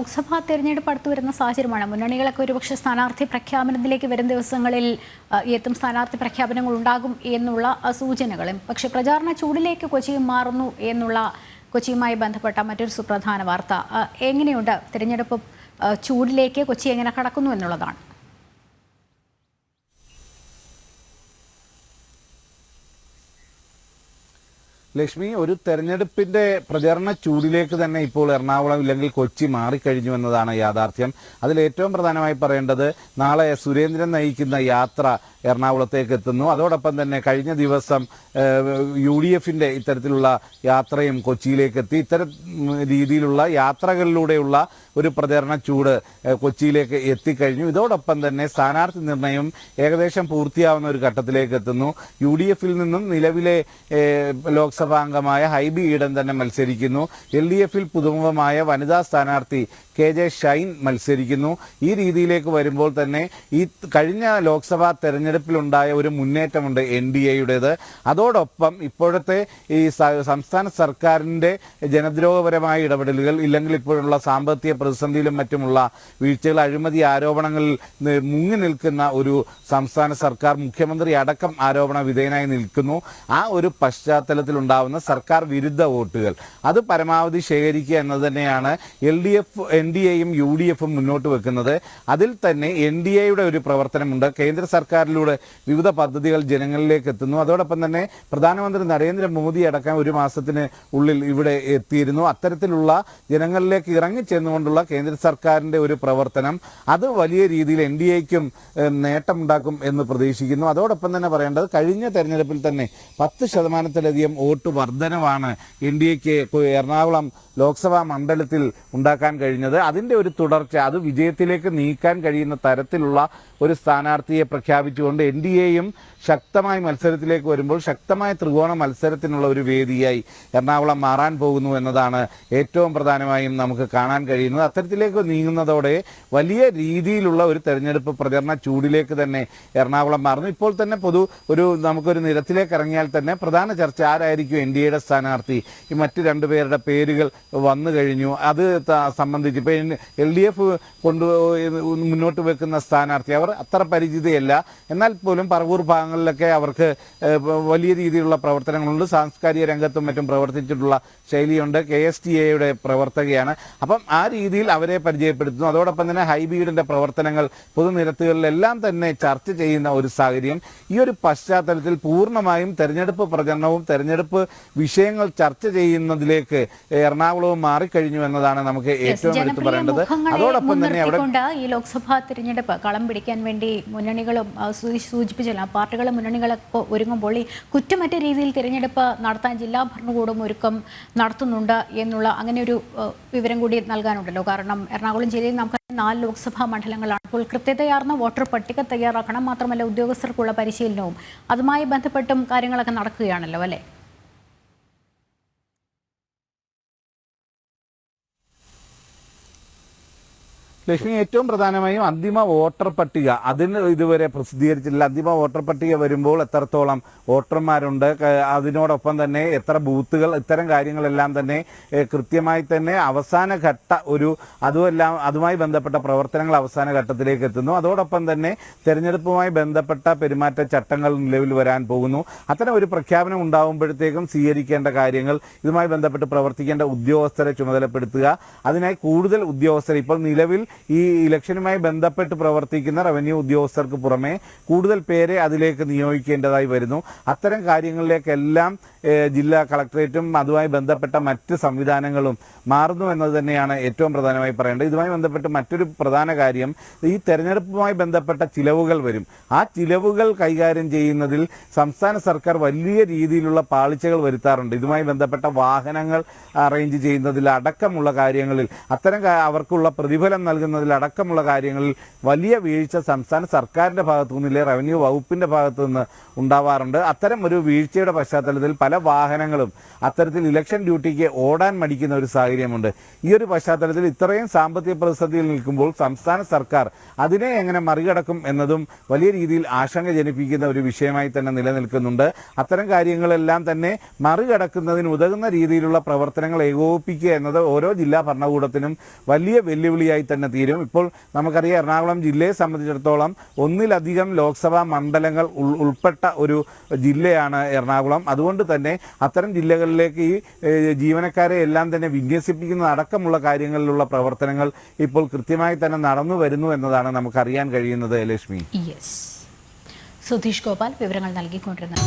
ലോക്സഭാ തെരഞ്ഞെടുപ്പ് അടുത്തു വരുന്ന സാഹചര്യമാണ്. മുന്നണികളൊക്കെ ഒരുപക്ഷെ സ്ഥാനാർത്ഥി പ്രഖ്യാപനത്തിലേക്ക് വരും ദിവസങ്ങളിൽ എത്തും സ്ഥാനാർത്ഥി പ്രഖ്യാപനങ്ങൾ ഉണ്ടാകും എന്നുള്ള സൂചനകളും. പക്ഷെ പ്രചാരണ ചൂടിലേക്ക് കൊച്ചി മാറുന്നു എന്നുള്ള കൊച്ചിയുമായി ബന്ധപ്പെട്ട മറ്റൊരു സുപ്രധാന വാർത്ത. എങ്ങനെയുണ്ട് തിരഞ്ഞെടുപ്പ് ചൂടിലേക്ക് കൊച്ചി എങ്ങനെ കടക്കുന്നു എന്നുള്ളതാണ്. ലക്ഷ്മി ഒരു തെരഞ്ഞെടുപ്പിന്റെ പ്രചരണ ചൂടിലേക്ക് തന്നെ ഇപ്പോൾ എറണാകുളം ഇല്ലെങ്കിൽ കൊച്ചി മാറിക്കഴിഞ്ഞു എന്നതാണ് യാഥാർത്ഥ്യം. അതിൽ ഏറ്റവും പ്രധാനമായി പറയേണ്ടത് നാളെ സുരേന്ദ്രൻ നയിക്കുന്ന യാത്ര എറണാകുളത്തേക്ക് എത്തുന്നു. അതോടൊപ്പം തന്നെ കഴിഞ്ഞ ദിവസം യു ഡി എഫിന്റെ ഇത്തരത്തിലുള്ള യാത്രയും കൊച്ചിയിലേക്ക് എത്തി. ഇത്തരം രീതിയിലുള്ള യാത്രകളിലൂടെയുള്ള ഒരു പ്രചരണ ചൂട് കൊച്ചിയിലേക്ക് എത്തിക്കഴിഞ്ഞു. ഇതോടൊപ്പം തന്നെ സ്ഥാനാർത്ഥി നിർണയം ഏകദേശം പൂർത്തിയാവുന്ന ഒരു ഘട്ടത്തിലേക്ക് എത്തുന്നു. യു ഡി എഫിൽ നിന്നും നിലവിലെ ഏഹ്, ലോക്സഭാംഗമായ ഹൈബി ഈഡൻ തന്നെ മത്സരിക്കുന്നു. എൽ ഡി എഫിൽ പുതുമുഖമായ വനിതാ സ്ഥാനാർത്ഥി കെ ജെ ഷൈൻ മത്സരിക്കുന്നു. ഈ രീതിയിലേക്ക് വരുമ്പോൾ തന്നെ ഈ കഴിഞ്ഞ ലോക്സഭാ തെരഞ്ഞെടുപ്പിലുണ്ടായ ഒരു മുന്നേറ്റമുണ്ട് എൻ ഡി എയുടേത്. അതോടൊപ്പം ഇപ്പോഴത്തെ ഈ സംസ്ഥാന സർക്കാരിന്റെ ജനദ്രോഹപരമായ ഇടപെടലുകൾ ഇല്ലെങ്കിൽ ഇപ്പോഴുള്ള സാമ്പത്തിക പ്രതിസന്ധിയിലും മറ്റുമുള്ള വീഴ്ചകൾ അഴിമതി ആരോപണങ്ങളിൽ മുങ്ങി നിൽക്കുന്ന ഒരു സംസ്ഥാന സർക്കാർ മുഖ്യമന്ത്രി അടക്കം ആരോപണ വിധേയനായി നിൽക്കുന്നു. ആ ഒരു പശ്ചാത്തലത്തിൽ ഉണ്ടാവുന്ന സർക്കാർ വിരുദ്ധ വോട്ടുകൾ. അത് പരമാവധി ശേഖരിക്കുക എന്നത് തന്നെയാണ് L D F N D എയും യു ഡി എഫും മുന്നോട്ട് വെക്കുന്നത്. അതിൽ തന്നെ എൻ ഡി എയുടെ ഒരു പ്രവർത്തനമുണ്ട്. കേന്ദ്ര സർക്കാരിലൂടെ വിവിധ പദ്ധതികൾ ജനങ്ങളിലേക്ക് എത്തുന്നു. അതോടൊപ്പം തന്നെ പ്രധാനമന്ത്രി നരേന്ദ്രമോദി അടക്കം ഒരു മാസത്തിന് ഉള്ളിൽ ഇവിടെ എത്തിയിരുന്നു. അത്തരത്തിലുള്ള ജനങ്ങളിലേക്ക് ഇറങ്ങിച്ചെന്നുകൊണ്ടുള്ള കേന്ദ്ര സർക്കാരിന്റെ ഒരു പ്രവർത്തനം അത് വലിയ രീതിയിൽ എൻ ഡി എക്കും നേട്ടമുണ്ടാക്കും എന്ന് പ്രതീക്ഷിക്കുന്നു. അതോടൊപ്പം തന്നെ പറയേണ്ടത് കഴിഞ്ഞ തെരഞ്ഞെടുപ്പിൽ തന്നെ പത്ത് ശതമാനത്തിലധികം വോട്ട് വർധനവാണ് എൻ ഡി എക്ക് എറണാകുളം ലോക്സഭാ മണ്ഡലത്തിൽ ഉണ്ടാക്കാൻ കഴിഞ്ഞത്. അതിന്റെ ഒരു തുടർച്ച അത് വിജയത്തിലേക്ക് നീക്കാൻ കഴിയുന്ന തരത്തിലുള്ള ഒരു സ്ഥാനാർത്ഥിയെ പ്രഖ്യാപിച്ചുകൊണ്ട് എൻ ഡി എയും ശക്തമായ മത്സരത്തിലേക്ക് വരുമ്പോൾ ശക്തമായ ത്രികോണ മത്സരത്തിനുള്ള ഒരു വേദിയായി എറണാകുളം മാറാൻ പോകുന്നു എന്നതാണ് ഏറ്റവും പ്രധാനമായും നമുക്ക് കാണാൻ കഴിയുന്നത്. അത്തരത്തിലേക്ക് നീങ്ങുന്നതോടെ വലിയ രീതിയിലുള്ള ഒരു തെരഞ്ഞെടുപ്പ് പ്രചരണ ചൂടിലേക്ക് തന്നെ എറണാകുളം മാറുന്നു. ഇപ്പോൾ തന്നെ പൊതു ഒരു നമുക്കൊരു നിരത്തിലേക്ക് ഇറങ്ങിയാൽ തന്നെ പ്രധാന ചർച്ച ആരായിരിക്കും എൻ ഡി എയുടെ സ്ഥാനാർത്ഥി ഈ മറ്റ് രണ്ടുപേരുടെ പേരുകൾ വന്നു കഴിഞ്ഞു. അത് സംബന്ധിച്ച് ഇപ്പൊ എൽ ഡി എഫ് കൊണ്ട് മുന്നോട്ട് വെക്കുന്ന സ്ഥാനാർത്ഥി അവർ അത്ര പരിചിതയല്ല. എന്നാൽ പോലും പറവൂർ ഭാഗങ്ങളിലൊക്കെ അവർക്ക് വലിയ രീതിയിലുള്ള പ്രവർത്തനങ്ങളുണ്ട്. സാംസ്കാരിക രംഗത്തും മറ്റും പ്രവർത്തിച്ചിട്ടുള്ള ശൈലിയുണ്ട്. കെ എസ് ടി എയുടെ പ്രവർത്തകയാണ്. അപ്പം ആ രീതിയിൽ അവരെ പരിചയപ്പെടുത്തുന്നു. അതോടൊപ്പം തന്നെ ഹൈബീഡിന്റെ പ്രവർത്തനങ്ങൾ പൊതുനിരത്തുകളിലെല്ലാം തന്നെ ചർച്ച ചെയ്യുന്ന ഒരു സാഹചര്യം. ഈ ഒരു പശ്ചാത്തലത്തിൽ പൂർണമായും തെരഞ്ഞെടുപ്പ് പ്രചരണവും തെരഞ്ഞെടുപ്പ് വിഷയങ്ങൾ ചർച്ച ചെയ്യുന്നതിലേക്ക് എറണാകുളവും മാറിക്കഴിഞ്ഞു എന്നതാണ് നമുക്ക് ഏറ്റവും എടുത്തു പറയേണ്ടത്. അതോടൊപ്പം തന്നെ അവിടെ ഈ ലോക്സഭാ തിരഞ്ഞെടുപ്പ് കളം പിടിക്കാൻ വേണ്ടി മുന്നണികളും സൂചിപ്പിച്ചല്ലോ പാർട്ടികളും മുന്നണികളൊക്കെ ഒരുങ്ങുമ്പോൾ ഈ കുറ്റമറ്റ രീതിയിൽ തിരഞ്ഞെടുപ്പ് നടത്താൻ ജില്ലാ ഭരണകൂടം ഒരുക്കം നടത്തുന്നുണ്ട് എന്നുള്ള അങ്ങനെ ഒരു വിവരം കൂടി നൽകാനുണ്ടല്ലോ. കാരണം എറണാകുളം ജില്ലയിൽ നമുക്ക് നാല് ലോക്സഭാ മണ്ഡലങ്ങളാണ്. അപ്പോൾ കൃത്യതയാർന്ന വോട്ടർ പട്ടിക തയ്യാറാക്കണം. മാത്രമല്ല ഉദ്യോഗസ്ഥർക്കുള്ള പരിശീലനവും അതുമായി ബന്ധപ്പെട്ടും കാര്യങ്ങളൊക്കെ നടക്കുകയാണല്ലോ അല്ലേ? ലക്ഷ്മി ഏറ്റവും പ്രധാനമായും അന്തിമ വോട്ടർ പട്ടിക. അതിന് ഇതുവരെ പ്രസിദ്ധീകരിച്ചില്ല അന്തിമ വോട്ടർ പട്ടിക വരുമ്പോൾ എത്രത്തോളം വോട്ടർമാരുണ്ട് അതിനോടൊപ്പം തന്നെ എത്ര ബൂത്തുകൾ ഇത്തരം കാര്യങ്ങളെല്ലാം തന്നെ കൃത്യമായി തന്നെ അവസാന ഘട്ട ഒരു അതുമെല്ലാം അതുമായി ബന്ധപ്പെട്ട പ്രവർത്തനങ്ങൾ അവസാന ഘട്ടത്തിലേക്ക് എത്തുന്നു. അതോടൊപ്പം തന്നെ തെരഞ്ഞെടുപ്പുമായി ബന്ധപ്പെട്ട പെരുമാറ്റ ചട്ടങ്ങൾ നിലവിൽ വരാൻ പോകുന്നു. അത്തരം ഒരു പ്രഖ്യാപനം ഉണ്ടാവുമ്പോഴത്തേക്കും സ്വീകരിക്കേണ്ട കാര്യങ്ങൾ ഇതുമായി ബന്ധപ്പെട്ട് പ്രവർത്തിക്കേണ്ട ഉദ്യോഗസ്ഥരെ ചുമതലപ്പെടുത്തുക. അതിനായി കൂടുതൽ ഉദ്യോഗസ്ഥരെ ഇപ്പോൾ നിലവിൽ ഈ ഇലക്ഷനുമായി ബന്ധപ്പെട്ട് പ്രവർത്തിക്കുന്ന റവന്യൂ ഉദ്യോഗസ്ഥർക്ക് പുറമെ കൂടുതൽ പേരെ അതിലേക്ക് നിയോഗിക്കേണ്ടതായി വരുന്നു. അത്തരം കാര്യങ്ങളിലേക്കെല്ലാം ജില്ലാ കളക്ടറേറ്റും അതുമായി ബന്ധപ്പെട്ട മറ്റ് സംവിധാനങ്ങളും മാറുന്നു എന്നത് തന്നെയാണ് ഏറ്റവും പ്രധാനമായി പറയേണ്ടത്. ഇതുമായി ബന്ധപ്പെട്ട് മറ്റൊരു പ്രധാന കാര്യം ഈ തെരഞ്ഞെടുപ്പുമായി ബന്ധപ്പെട്ട ചിലവുകൾ വരും. ആ ചിലവുകൾ കൈകാര്യം ചെയ്യുന്നതിൽ സംസ്ഥാന സർക്കാർ വലിയ രീതിയിലുള്ള പാളിച്ചകൾ വരുത്താറുണ്ട്. ഇതുമായി ബന്ധപ്പെട്ട വാഹനങ്ങൾ അറേഞ്ച് ചെയ്യുന്നതിൽ അടക്കമുള്ള കാര്യങ്ങളിൽ അത്തരം അവർക്കുള്ള പ്രതിഫലം നൽകുന്നതിലടക്കമുള്ള കാര്യങ്ങളിൽ വലിയ വീഴ്ച സംസ്ഥാന സർക്കാരിന്റെ ഭാഗത്തു നിന്നില്ലേ റവന്യൂ വകുപ്പിന്റെ ഭാഗത്തു നിന്ന് ഉണ്ടാവാറുണ്ട്. അത്തരം ഒരു വീഴ്ചയുടെ പശ്ചാത്തലത്തിൽ പല വാഹനങ്ങളും അത്തരത്തിൽ ഇലക്ഷൻ ഡ്യൂട്ടിക്ക് ഓടാൻ മടിക്കുന്ന ഒരു സാഹചര്യമുണ്ട്. ഈ ഒരു പശ്ചാത്തലത്തിൽ ഇത്രയും സാമ്പത്തിക പ്രതിസന്ധിയിൽ നിൽക്കുമ്പോൾ സംസ്ഥാന സർക്കാർ അതിനെ എങ്ങനെ മറികടക്കും എന്നതും വലിയ രീതിയിൽ ആശങ്ക ജനിപ്പിക്കുന്ന ഒരു വിഷയമായി തന്നെ നിലനിൽക്കുന്നുണ്ട്. അത്തരം കാര്യങ്ങളെല്ലാം തന്നെ മറികടക്കുന്നതിന് ഉതകുന്ന രീതിയിലുള്ള പ്രവർത്തനങ്ങൾ ഏകോപിപ്പിക്കുക എന്നത് ഓരോ ജില്ലാ ഭരണകൂടത്തിനും വലിയ വെല്ലുവിളിയായി തന്നെ തീരും. ഇപ്പോൾ നമുക്കറിയാം എറണാകുളം ജില്ലയെ സംബന്ധിച്ചിടത്തോളം ഒന്നിലധികം ലോക്സഭാ മണ്ഡലങ്ങൾ ഉൾപ്പെട്ട ഒരു ജില്ലയാണ് എറണാകുളം. അതുകൊണ്ട് തന്നെ അത്തരം ജില്ലകളിലേക്ക് ഈ ജീവനക്കാരെ എല്ലാം തന്നെ വിന്യസിപ്പിക്കുന്ന അടക്കമുള്ള കാര്യങ്ങളിലുള്ള പ്രവർത്തനങ്ങൾ ഇപ്പോൾ കൃത്യമായി തന്നെ നടന്നു വരുന്നു എന്നതാണ് നമുക്കറിയാൻ കഴിയുന്നത് ലക്ഷ്മി. സുധീഷ് ഗോപാൽ വിവരങ്ങൾ നൽകിക്കൊണ്ടിരുന്നത്